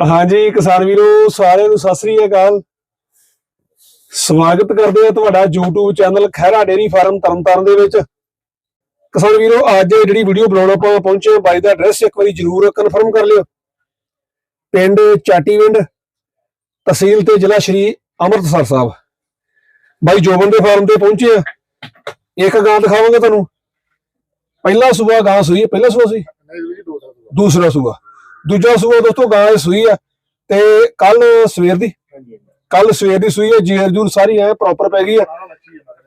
ਹਾਂਜੀ ਕਿਸਾਨ ਵੀਰੋ ਸਾਰਿਆਂ ਨੂੰ ਸਤਿ ਸ੍ਰੀ ਅਕਾਲ। ਸਵਾਗਤ ਕਰਦੇ ਆ ਤੁਹਾਡਾ YouTube channel Khaira dairy farm Tarn Taran ਦੇ ਵਿੱਚ। ਕਿਸਾਨ ਵੀਰੋ ਅੱਜ ਜਿਹੜੀ ਵੀਡੀਓ ਬਣਾਉਣ ਆਪਾਂ ਪਹੁੰਚੇ ਹਾਂ, ਬਾਈ ਦਾ ਐਡਰੈਸ ਇੱਕ ਵਾਰੀ ਜਰੂਰ ਕਨਫਰਮ ਕਰ ਲਿਓ। ਪਿੰਡ ਚਾਟੀਵਿੰਡ ਤਹਿਸੀਲ ਤੇ ਜ਼ਿਲ੍ਹਾ ਸ਼੍ਰੀ ਅੰਮ੍ਰਿਤਸਰ ਸਾਹਿਬ। ਬਾਈ ਜੋਬਨ ਦੇ ਫਾਰਮ ਤੇ ਪਹੁੰਚੇ ਆ। ਇੱਕ ਗਾਂ ਦਿਖਾਵਾਂਗੇ ਤੁਹਾਨੂੰ। ਪਹਿਲਾ ਸੂਆ ਗਾਂ ਸੂਈ ਪਹਿਲਾ ਸੂਆ ਸੀ? ਦੂਸਰਾ ਸੂਆ। ਦੂਜਾ ਸੂਆ ਦੋਸਤੋ ਗਾਂ ਇਹ ਸੂਈ ਆ ਤੇ ਕੱਲ ਸਵੇਰ ਦੀ ਕੱਲ ਸਵੇਰ ਦੀ ਸੂਈ ਹੈ ਜੇਰ ਜੂਰ ਸਾਰੀ ਐ ਪ੍ਰੋਪਰ ਪੈ ਗਈ ਆ।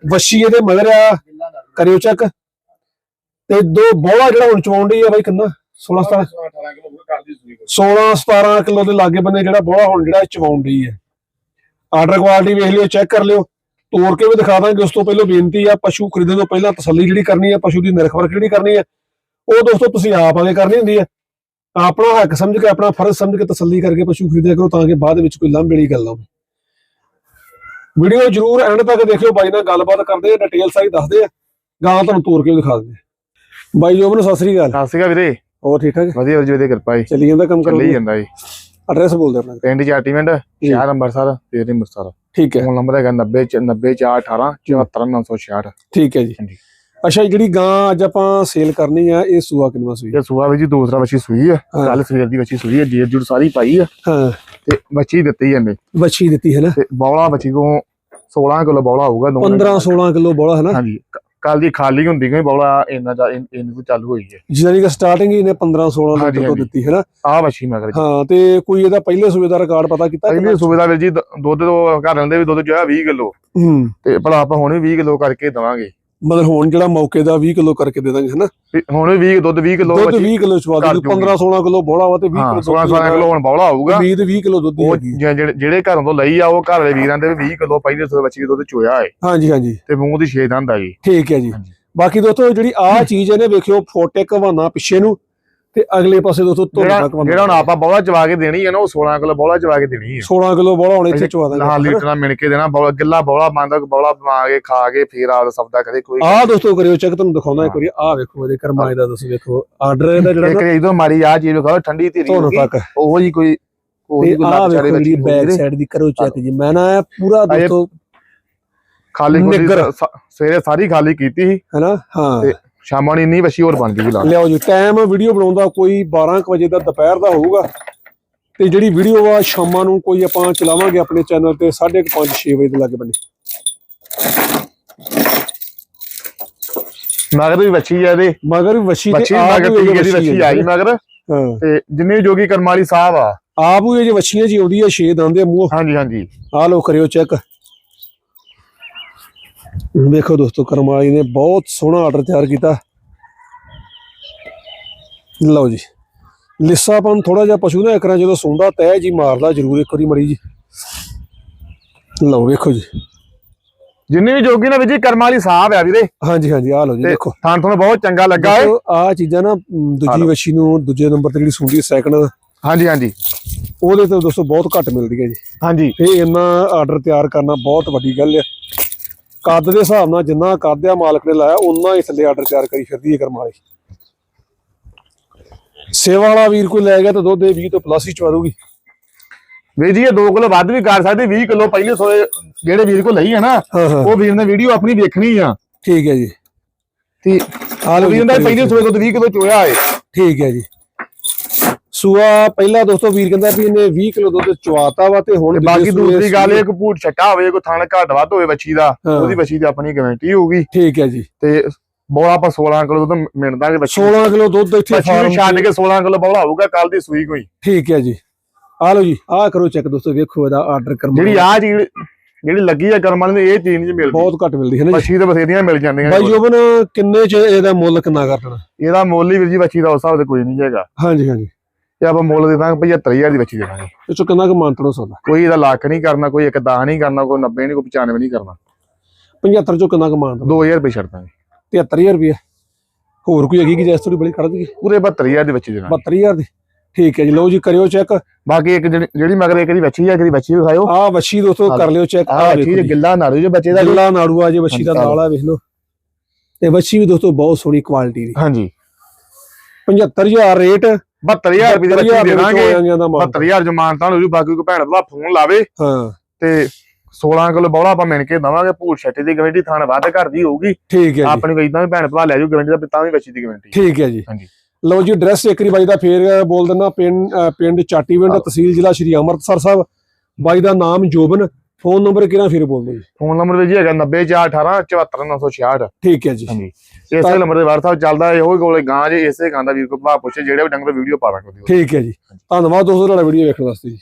ਵੱਛੀ ਇਹਦੇ ਮਗਰ ਆ ਕਰਿਓ ਚੈੱਕ ਤੇ ਦੋ ਬੋਲਾ ਜਿਹੜਾ ਹੁਣ ਚਵਾਉਣ ਡਈ ਆ ਬਾਈ ਕਿੰਨਾ? 16 17 16 17 ਕਿਲੋ ਦੇ ਲਾਗੇ ਬੰਨੇ ਜਿਹੜਾ ਬੋਲਾ ਹੁਣ ਜਿਹੜਾ ਚਵਾਉਣ ਡਈ ਹੈ ਆਰਡਰ ਕੁਆਲਿਟੀ ਵੇਖ ਲਿਓ ਚੈੱਕ ਕਰ ਲਿਓ। ਤੋੜ ਕੇ ਵੀ ਦਿਖਾ ਦਾਂਗੇ ਉਸ ਤੋਂ ਪਹਿਲਾਂ ਬੇਨਤੀ ਆ ਪਸ਼ੂ ਖਰੀਦਣ ਤੋਂ ਪਹਿਲਾਂ ਤਸੱਲੀ ਜਿਹੜੀ ਕਰਨੀ ਆ ਪਸ਼ੂ ਦੀ ਨਿਰਖ ਪਰਖ ਜਿਹੜੀ ਕਰਨੀ ਆ ਉਹ ਦੋਸਤੋ ਤੁਸੀਂ ਆਪ ਆਗੇ ਕਰਨੀ ਹੁੰਦੀ ਆ। ਆਪਣਾ ਹੱਕ ਸਮਝ ਕੇ ਆਪਣਾ ਫਰਜ਼ ਸਮਝ ਕੇ ਤਸੱਲੀ ਕਰਕੇ ਪਸ਼ੂ ਖਰੀਦਿਆ ਕਰੋ ਤਾਂ ਕਿ ਬਾਅਦ ਵਿੱਚ ਕੋਈ ਵਾਲੀ ਗੱਲ ਨਾ ਹੋਵੇ। ਵੀਡੀਓ ਜਰੂਰ ਐਂਡ ਤੱਕ ਦੇਖਿਓ ਬਾਈ ਨਾਲ ਗੱਲਬਾਤ ਕਰਦੇ ਆ ਡਿਟੇਲ ਸਾਰੀ ਦੱਸਦੇ ਆ। ਗਾਂ ਤੁਹਾਨੂੰ ਤੋੜ ਕੇ ਦਿਖਾ ਦਿੰਦੇ ਆ। ਬਾਈ ਜੋਬਨ ਸਤਿ ਸ੍ਰੀ ਅਕਾਲ। ਸਤਿ ਸ਼੍ਰੀ ਅਕਾਲ ਵੀਰੇ। ਹੋਰ ਠੀਕ ਠਾਕ ਵਧੀਆ ਵੀਰੇ ਦੀ ਕਿਰਪਾ ਜੀ। ਚੱਲੀ ਜਾਂਦਾ ਕੰਮ ਕਰੋ ਚੱਲੀ ਜਾਂਦਾ ਜੀ। ਐਡਰੈਸ ਬੋਲਦੇ ਆਪਣਾ। ਪਿੰਡ ਚਾਟੀਵਿੰਡ ਸ਼ਹਿਰ ਅੰਮ੍ਰਿਤਸਰ ਤੇਰੇ ਅੰਮ੍ਰਿਤਸਰ। ਠੀਕ ਹੈ। ਫੋਨ ਨੰਬਰ ਹੈਗਾ 90 90418 74966 ਠੀਕ ਹੈ ਜੀ। ਹਾਂਜੀ। ਅੱਛਾ ਜਿਹੜੀ ਗਾਂ ਅੱਜ ਆਪਾਂ ਸੇਲ ਕਰਨੀ ਆ ਇਹ ਸੂਆ ਕਿੰਨਾ ਸੂਈ? ਇਹ ਸੂਆ ਵੀ ਜੀ ਦੂਸਰਾ ਬੱਚੀ ਸੂਈ ਆ। ਹਾਂ। ਕੱਲ ਸਵੇਰ ਦੀ ਬੱਚੀ ਸੂਈ ਆ ਜੇਰ ਜੁੜ ਸਾਰੀ ਪਾਈ ਆ। ਹਾਂ। ਤੇ ਬੱਚੀ ਦਿੱਤੀ ਇਹਨੇ। ਵੱਛੀ ਦਿੱਤੀ ਹੈ ਨਾ? ਤੇ ਬੌਲਾ ਬੱਚੀ ਕੋ 16 ਕਿਲੋ ਬੌਲਾ ਹੋਊਗਾ ਦੋ 15 16 ਕਿਲੋ ਬੋਲਾ ਹੈ ਨਾ? ਹਾਂਜੀ। ਕੱਲ ਦੀ ਖਾਲੀ ਹੁੰਦੀ ਕੋਈ ਬੌਲਾ ਇੰਨਾ ਜਾ ਇੰਨ ਤੋਂ ਚਾਲੂ ਹੋਈ ਹੈ। ਜਿਹਨਾਂ ਦੀ ਸਟਾਰਟਿੰਗ ਹੀ ਨੇ 15 16 ਹਾਂਜੀ, ਲੀਟਰ ਤੋਂ। ਦਿੱਤੀ ਹੈ ਨਾ? ਆ ਬੱਚੀ ਮਗਰ ਜੀ ਹਾਂ ਤੇ ਕੋਈ ਇਹਦਾ ਪਹਿਲੇ ਸੂਏ ਦਾ ਰਿਕਾਰਡ ਪਤਾ ਕੀਤਾ ਪਹਿਲੀ ਸੁਵਿਧਾ ਵੀਰ ਜੀ ਦ- ਦੁੱਧ ਤੋਂ ਘਰ ਰਹਿੰਦੇ ਵੀ ਦੁੱਧ ਜੋ ਹੈ 20 ਕਿਲੋ। ਹੂੰ। ਤੇ ਭਲਾ ਆਪਾਂ ਹੁਣ ਵੀ 20 ਕਿਲੋ ਕਰਕੇ ਦਵਾਂਗੇ। ਮਤਲਬ ਹੁਣ ਜਿਹੜਾ ਮੌਕੇ ਦਾ 20 ਕਿਲੋ ਕਰਕੇ ਦੇ ਦਾਂਗੇ ਹਨਾ? ਹੁਣ ਵੀ 20 ਦੁੱਧ 20 ਕਿਲੋ ਦੁੱਧ 20 ਕਿਲੋ ਚਵਾ ਕਰ ਦੇ ਜੂਗੀ। 15 16 ਕਿਲੋ ਬੋਲਾ ਵਾ ਤੇ 20 ਹਾਂ ਕਿਲੋ 16 16 ਕਿਲੋ ਹੁਣ ਬੌਲਾ ਹੋਊਗਾ। 20 ਤੇ 20 ਕਿਲੋ ਦੁੱਧ ਦੀ ਉਹ ਜਿਹੜੇ ਘਰੋਂ ਤੋਂ ਲਈ ਆ ਉਹ ਘਰ ਵਾਲੇ ਵੀਰਾਂ ਦੇ ਵੀ 20 ਕਿਲੋ ਪਹਿਲੇ ਸੋ ਬੱਚੀ ਦੇ ਦੁੱਧ ਚੋਇਆ ਹੈ ਹਾਂਜੀ ਹਾਂਜੀ। ਤੇ ਮੂੰਹ ਦੀ ਛੇ ਦੰਦ ਆ ਜੀ। ਠੀਕ ਹੈ ਜੀ। ਬਾਕੀ ਦੋਸਤੋ ਜਿਹੜੀ ਆਹ ਚੀਜ਼ ਇਹਨੇ ਵੇਖਿਓ ਫੋਟੇ ਘਵਾਨਾ ਪਿੱਛੇ ਨੂੰ। ਤੇ ਅਗਲੇ ਪਾਸੇ ਦੋਸਤੋ ਧੁੰਦ ਜਿਹੜਾ ਤੱਕ ਜਿਹੜਾ ਹੁਣ ਆਪਾਂ ਬੌਲਾ ਚਵਾ ਕੇ ਦੇਣੀ ਹੈ ਨਾ ਉਹ 16 ਕਿਲੋ ਬੌਲਾ ਚਵਾ ਕੇ ਦੇਣੀ ਹੈ। 16 ਕਿਲੋ ਬੋਲਾ ਹੁਣ ਇੱਥੇ ਚਵਾ ਹਾਂ ਦਾਂਗੇ ਲੀਟਰ ਨਾਲ ਮਿਣ ਕੇ ਦੇਣਾ ਬੌਲਾ ਗਿੱਲਾ ਬੌਲਾ ਮੰਨਦਾ ਬੌਲਾ ਬਣਾ ਕੇ ਖਾ ਕੇ ਫੇਰ ਆਪਦਾ ਸਬਦਾ ਕਰੇ ਕੋਈ ਆਹ ਦੋਸਤੋ ਕਰਿਓ ਚੈੱਕ ਤੁਹਾਨੂੰ ਦਿਖਾਉਂਦਾ ਇੱਕ ਵਾਰੀ ਆਹ ਵੇਖੋ ਇਹਦੇ ਕਰਮਾਏ ਦਾ ਤੁਸੀਂ ਵੇਖੋ ਆਰਡਰ ਇਹਦਾ ਜਿਹੜਾ ਇੱਕ ਜਦੋਂ ਮਾਰੀ ਆ ਚੀਜ਼ ਖਾਓ ਠੰਡੀ ਧੀਰੀ ਉਹੋ ਜੀ ਕੋਈ ਉਹੀ ਲੱਗ ਚਾਰੇ ਬੱਚੀ ਬੈਕ। ਸਾਈਡ ਦੀ ਕਰੋ ਚੈੱਕ ਜੀ। ਮੈਂ ਨਾ ਪੂਰਾ ਦੋਸਤੋ ਖਾਲੀ ਸਵੇਰੇ ਸਾਰੀ ਖਾਲੀ ਕੀਤੀ ਸੀ। ਹੈਨਾ ਹਾਂ। ਸ਼ਾਮਾਂ ਨੂੰ ਇੰਨੀ ਬੱਚੀ ਹੋਰ ਬਣ ਗਈ ਲਾ ਲਿਆਓ ਜੀ ਟਾਈਮ ਵੀਡੀਓ ਬਣਾਉਂਦਾ ਕੋਈ 12 ਕੁ ਵਜੇ ਦਾ ਦੁਪਹਿਰ ਦਾ ਹੋਊਗਾ। ਤੇ ਜਿਹੜੀ ਵੀਡੀਓ ਆ ਸ਼ਾਮਾਂ ਨੂੰ ਕੋਈ ਆਪਾਂ ਚਲਾਵਾਂਗੇ ਆਪਣੇ ਚੈਨਲ ਤੇ 5:30 6 ਵਜੇ ਦੇ ਲੱਗੇ ਬੰਨੇ। ਮਗਰ ਵੀ ਬੱਚੀ ਆ ਇਹਦੇ। ਮਗਰ ਵਸ਼ੀ ਤੇ ਬੱਚੀ ਆਪ ਮਗਰ ਵੀ ਟੀਕੇ ਦੀ ਵੱਛੀ ਆਈ ਮਗਰ ਤੇ ਜਿੰਨੀ ਜੋਗੀ ਕਰਮ ਵਾਲੀ ਸਾਹਿਬ ਆ। ਆਪ ਵੀ ਇਹ ਜੇ ਵਛੀਆਂ ਜੀ ਆਉਂਦੀ ਆ ਛੇ ਦੰਦ ਮੂੰਹ। ਹਾਂਜੀ ਹਾਂਜੀ। ਆ ਲੋ ਕਰਿਓ ਚੈੱਕ ਵੇਖੋ ਦੋਸਤੋ ਕਰਮਾਲੀ ਨੇ ਬਹੁਤ ਸੋਹਣਾ ਆਰਡਰ ਤਿਆਰ ਕੀਤਾ। ਲਓ ਜੀ ਲਿੱਸਾਪਨ ਥੋੜਾ ਜਿਹਾ ਪਸ਼ੂ ਨਾ ਇਕਰਾਂ ਜਦੋਂ ਸੁੰਦਾ ਤੈ ਜੀ ਮਾਰਦਾ ਜ਼ਰੂਰ ਇੱਕ ਵਾਰੀ ਮੜੀ ਜੀ ਲਓ ਵੇਖੋ ਜੀ। ਜਿੰਨੀ ਵੀ ਜੋਗੀ ਨਾ ਵੀਰ ਜੀ ਕਰਮ ਵਾਲੀ ਸਾਹਿਬ ਆ ਵੀਰੇ। ਹਾਂਜੀ ਹਾਂਜੀ ਆ ਲਓ ਜੀ ਦੇਖੋ। ਥਾਂ ਤੁਹਾਨੂੰ ਬਹੁਤ ਚੰਗਾ ਲੱਗਾ ਹੈ ਆ ਚੀਜ਼ਾਂ ਨਾ ਦੂਜੀ। ਵਛੀ ਨੂੰ ਦੂਜੇ ਨੰਬਰ ਤੇ ਜਿਹੜੀ ਸੁੰਦੀ ਸੈਕੰਡ ਹਾਂਜੀ ਹਾਂਜੀ। ਉਹਦੇ ਤੇ ਦੋਸਤੋ ਬਹੁਤ ਘੱਟ ਮਿਲਦੀ ਹੈ ਜੀ। ਹਾਂਜੀ। ਇਹ ਇੰਨਾ ਆਰਡਰ ਤਿਆਰ ਕਰਨਾ ਬਹੁਤ ਵੱਡੀ ਗੱਲ ਹੈ। ਕੱਦ ਦੇ ਹਿਸਾਬ ਨਾਲ ਜਿੰਨਾ ਕੱਦ ਆ ਮਾਲਕ ਨੇ ਲਾਇਆ ਉਨਾ ਹੀ ਥੱਲੇ ਆਰਡਰ ਤਿਆਰ ਕਰੀ ਫਿਰਦੀ ਹੈ ਕਰਮ ਵਾਲੀ। ਸੇਵਾ ਵਾਲਾ ਵੀਰ ਕੋਈ ਲੈ ਗਿਆ ਤਾਂ ਦੁੱਧ ਦੇ 20 ਤੋਂ ਪਲੱਸ ਹੀ ਚਵਾ ਦੂਗੀ ਵੀਰ ਜੀ ਇਹ 2 ਕਿਲੋ ਵੱਧ ਵੀ ਕਰ ਸਕਦੇ 20 ਕਿਲੋ ਪਹਿਲੇ ਸੋਏ ਜਿਹੜੇ ਵੀਰ ਕੋ ਲਈ ਹੈ ਨਾ ਉਹ ਵੀਰ ਨੇ ਵੀਡੀਓ ਆਪਣੀ ਵੇਖਣੀ ਆ। ਠੀਕ ਹੈ ਜੀ। ਤੇ ਆ ਲਓ ਉਹ ਜੀ, ਵੀਰ ਦਾ ਪਹਿਲੇ ਸੋਏ ਤੋਂ 20 ਕਿਲੋ ਚੋਇਆ ਹੈ ਠੀਕ ਹੈ ਜੀ। ਸੂਆ ਪਹਿਲਾ ਦੋਸਤੋ ਵੀਰ ਕਹਿੰਦਾ ਵੀ ਇਹਨੇ 20 ਕਿਲੋ ਦੁੱਧ ਚਵਾਤਾ ਵਾ ਤੇ ਹੁਣ ਬਾਕੀ ਦੂਸਰੀ ਗੱਲ ਇਹ ਕੋ ਭੂਟ ਛੱਟਾ ਹੋਵੇ ਕੋ ਥਣ ਘੱਟ ਵੱਧ ਹੋਵੇ ਬੱਚੀ ਦਾ। ਉਹਦੀ ਬੱਚੀ ਦੀ ਆਪਣੀ ਗਾਰੰਟੀ ਹੋਊਗੀ। ਠੀਕ ਹੈ ਜੀ। ਤੇ ਬੋਲਾ ਆਪਾਂ 16 ਕਿਲੋ ਦੁੱਧ ਮਿਲਦਾ ਕਿ ਬੱਚੀ 16 ਕਿਲੋ ਦੁੱਧ ਇੱਥੇ ਫਾਰਮ ਛੱਡ ਕੇ 16 ਕਿਲੋ ਬੋਲਾ ਹੋਊਗਾ ਕੱਲ ਦੀ ਸੂਈ ਕੋਈ। ਠੀਕ ਹੈ ਜੀ। ਆ ਲਓ ਜੀ ਆ ਕਰੋ ਚੈੱਕ ਦੋਸਤੋ ਵੇਖੋ ਇਹਦਾ ਆਰਡਰ ਕਰਮ ਜਿਹੜੀ ਆ ਚੀਜ਼ ਜਿਹੜੀ ਲੱਗੀ ਆ ਕਰਮ ਵਾਲੇ ਨੂੰ ਇਹ ਚੀਜ਼ ਨਹੀਂ ਮਿਲਦੀ। ਬਹੁਤ ਘੱਟ ਮਿਲਦੀ ਹੈ ਨਾ ਬੱਚੀ ਤੇ ਬਥੇਰੀਆਂ ਮਿਲ ਜਾਂਦੀਆਂ ਬਾਈ। ਜੋਬਨ ਕਿੰਨੇ ਚ ਇਹਦਾ ਮੁੱਲ ਕਿੰਨਾ ਕਰਨਾ? ਇਹਦਾ ਮੁੱਲ ਹੀ ਵੀਰ ਜੀ ਬੱਚੀ ਦਾ ਉਸ ਹਿਸਾਬ ਤੇ ਕੋਈ ਨਹੀਂ ਹੈਗਾ। ਹਾਂਜੀ ਹਾਂਜੀ। ਤੇ ਆਪਾਂ ਮੁੱਲ ਦੇ ਦਾਂਗੇ 75000 ਦੀ ਬੱਚੀ ਦੇ ਦਾਂਗੇ। ਇਹ ਚੋਂ ਕਿੰਨਾ ਕੁ ਮੰਤਰੋ ਸੌਦਾ ਕੋਈ ਇਹਦਾ ਲੱਖ ਨਹੀਂ ਕਰਨਾ ਕੋਈ ਇੱਕ 10 ਨਹੀਂ ਕਰਨਾ ਕੋਈ 90 ਨਹੀਂ ਕੋਈ 95 ਨਹੀਂ ਕਰਨਾ। 75 ਚੋਂ ਕਿੰਨਾ ਕੁ ਮੰਤਰੋ 2000 ਰੁਪਏ ਛੱਡ ਦਾਂਗੇ। 73000 ਰੁਪਏ। ਹੋਰ ਕੋਈ ਹੈਗੀ ਕਿ ਜੈਸ ਥੋੜੀ ਬੜੀ ਕੱਢ ਦਈਏ ਪੂਰੇ 72000 ਦੀ ਬੱਚੀ ਦੇ ਦਾਂਗੇ। 72000 ਦੀ। ਠੀਕ ਹੈ ਜੀ ਲਓ ਜੀ ਕਰਿਓ ਚੈੱਕ। ਬਾਕੀ ਇੱਕ ਜਿਹੜੀ ਮਗਰ ਇੱਕ ਦੀ ਬੱਚੀ ਆ ਇੱਕ ਦੀ ਬੱਚੀ ਵਿਖਾਇਓ ਆਹ ਵੱਛੀ ਦੋਸਤੋ ਕਰ ਲਿਓ ਚੈੱਕ। ਆ ਜੇ ਜੀ। ਗਿੱਲਾ ਨਾੜੂ ਜੇ ਬੱਚੇ ਦਾ ਗਿੱਲਾ ਨਾੜੂਆ ਜੇ ਵੱਛੀ ਦਾ ਨਾਲ ਆ ਵੇਖ ਲਓ। ਤੇ ਵੱਛੀ ਵੀ ਦੋਸਤੋ ਬਹੁਤ ਸੋਹਣੀ ਕੁਆਲਿਟੀ ਦੀ। ਹਾਂਜੀ। 75000 ਰੇਟ 72000 ਰੁਪਏ ਦੀ ਬੱਚੀ ਦੇ ਦਾਂਗੇ ਦਾਂਗੇ ਦਾ ਮਾਲ 72000 ਜਮਾਨਤਾਂ ਨੂੰ ਬਾਕੀ ਕੋਈ ਭੈਣ ਭਰਾ ਫੋਨ ਲਾਵੇ ਹਾਂ। ਤੇ 16 ਕਿਲੋ ਬੌਲਾ ਆਪਾਂ ਮਿਣ ਕੇ ਦਵਾਂਗੇ। ਭੂਰ ਛੱਟੇ ਦੀ ਗਵੰਡੀ ਥਾਣ ਵੱਧ ਘਰ ਦੀ ਹੋਊਗੀ। ਠੀਕ ਹੈ ਜੀ। ਆਪਣੀ ਕੋਈ ਇਦਾਂ ਵੀ ਭੈਣ ਭਰਾ ਲੈ ਦਾ ਤਾਂ ਵੀ ਬੱਚੀ ਦੀ ਗਵੰਡੀ ਠੀਕ ਹੈ ਜੀ। ਹਾਂਜੀ। ਲਓ ਜੀ ਐਡਰੈਸ ਇੱਕ ਵਾਰੀ ਬਾਈ ਦਾ ਫੇਰ ਬੋਲ ਦਿੰਦਾ ਪਿੰਡ ਪਿੰਡ ਚਾਟੀਵਿੰਡ ਤਹਿਸੀਲ ਜ਼ਿਲ੍ਹਾ ਸ਼੍ਰੀ ਅੰਮ੍ਰਿਤਸਰ ਸਾਹਿਬ। ਬਾਈ ਦਾ ਨਾਮ ਜੋਬਨ ਫੋਨ ਨੰਬਰ ਕਿਹੜਾ ਫਿਰ ਬੋਲ ਦਿਓ ਜੀ ਫੋਨ ਨੰਬਰ ਵੀ ਜੀ ਹੈਗਾ 90418 74966 ਠੀਕ ਹੈ ਜੀ। ਹਾਂਜੀ। ਇਸੇ ਨੰਬਰ ਦੇ WhatsApp ਚੱਲਦਾ ਹੈ ਉਹ ਕੋਲੇ ਗਾਂ ਜੇ ਇਸੇ ਗਾਂ ਦਾ ਵੀਰ ਕੋ ਭਾ ਪੁੱਛੇ ਜਿਹੜੇ ਵੀ ਡੰਗਰ ਵੀਡੀਓ ਪਾਵਾਂਗੇ ਉਹਦੀ ਠੀਕ ਹੈ ਜੀ। ਧੰਨਵਾਦ ਦੋਸਤੋ ਤੁਹਾਡਾ ਵੀਡੀਓ ਵੇਖਣ ਵਾਸਤੇ ਜੀ।